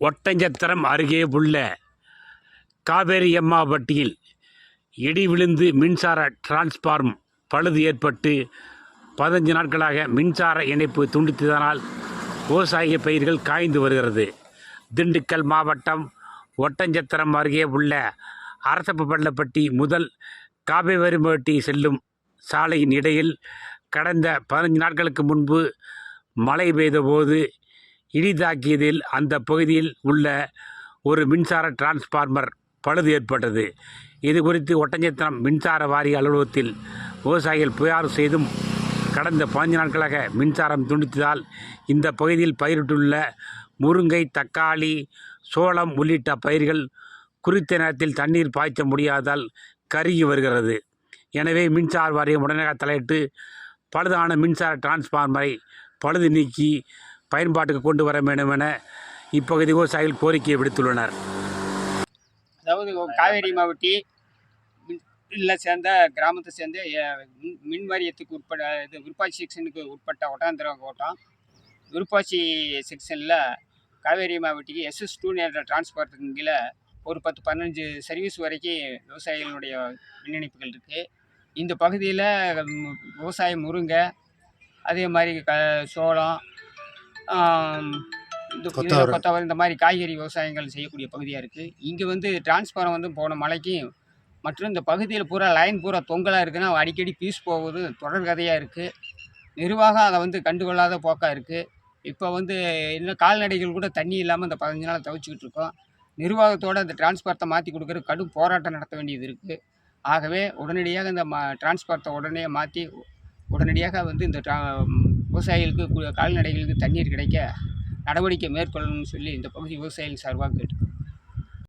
ஒட்டஞ்சத்திரம் அருகே உள்ள காவேரியம்மாபட்டியில் இடி விழுந்து மின்சார டிரான்ஸ்ஃபார்ம் பழுது ஏற்பட்டு பதினஞ்சு நாட்களாக மின்சார இணைப்பு துண்டித்ததனால் விவசாய பயிர்கள் காய்ந்து வருகிறது. திண்டுக்கல் மாவட்டம் ஒட்டஞ்சத்திரம் அருகே உள்ள அரசப்பள்ளப்பட்டி முதல் காவேரிமட்டி செல்லும் சாலையின் இடையில் கடந்த பதினஞ்சு நாட்களுக்கு முன்பு மழை பெய்தபோது இடி தாக்கியதில் அந்த பகுதியில் உள்ள ஒரு மின்சார டிரான்ஸ்பார்மர் பழுது ஏற்பட்டது. இது குறித்து ஒட்டஞ்சத்திரம் மின்சார வாரிய அலுவலகத்தில் விவசாயிகள் புகார் செய்தும் கடந்த பதினஞ்சு நாட்களாக மின்சாரம் துண்டித்ததால் இந்த பகுதியில் பயிரிட்டுள்ள முருங்கை தக்காளி சோளம் உள்ளிட்ட பயிர்கள் குறித்த நேரத்தில் தண்ணீர் பாய்ச்ச முடியாதால் கருகி வருகிறது. எனவே மின்சார வாரியம் உடனடியாக தலையிட்டு பழுதான மின்சார டிரான்ஸ்ஃபார்மரை பழுது நீக்கி பயன்பாட்டுக்கு கொண்டு வர வேண்டும் என இப்பகுதி விவசாயிகள் கோரிக்கை விடுத்துள்ளனர். அதாவது காவேரி மாவட்டி மின்ல சேர்ந்த கிராமத்தை சேர்ந்த மின் மின் வாரியத்துக்கு உட்பட இது விருப்பாட்சி செக்ஷனுக்கு உட்பட்ட ஒட்டாந்திரம் கோட்டம். விருப்பாட்சி செக்ஷனில் காவேரி மாவட்டிக்கு எஸ்எஸ் டூ என்ற டிரான்ஸ்போர்ட்டின் கீழே ஒரு பத்து பதினஞ்சு சர்வீஸ் வரைக்கும் விவசாயிகளுடைய மின் இணைப்புகள் இருக்குது இந்த பகுதியில் விவசாயம் முருங்கை அதே மாதிரி க சோளம் இந்த கொத்தவரை. இந்த மாதிரி காய்கறி விவசாயங்கள் செய்யக்கூடிய பகுதியாக இருக்குது இங்கே வந்து டிரான்ஸ்பாரம் வந்து போன மழைக்கு மற்றும் இந்த பகுதியில் பூரா லைன் பூரா தொங்கலாக இருக்குன்னா அடிக்கடி பீஸ் போகுது. தொடர் கதையாக இருக்குது நிர்வாகம் அதை வந்து கண்டுகொள்ளாத போக்காக இருக்குது இப்போ வந்து இன்னும் கால்நடைகள் கூட தண்ணி இல்லாமல் இந்த பதினஞ்சு நாள் தவிச்சுக்கிட்டு இருக்கோம். நிர்வாகத்தோட இந்த டிரான்ஸ்பார்ட்டை மாற்றி கொடுக்குற கடும் போராட்டம் நடத்த வேண்டியது இருக்குது ஆகவே உடனடியாக இந்த மா டிரான்ஸ்பார்ட்டை உடனே மாற்றி உடனடியாக வந்து இந்த டிரா விவசாயிகளுக்கு கால்நடைகளுக்கு தண்ணீர் கிடைக்க நடவடிக்கை மேற்கொள்ளணும்னு சொல்லி இந்த பகுதி விவசாயிகள் சார்பாக கேட்டுக்கிறோம்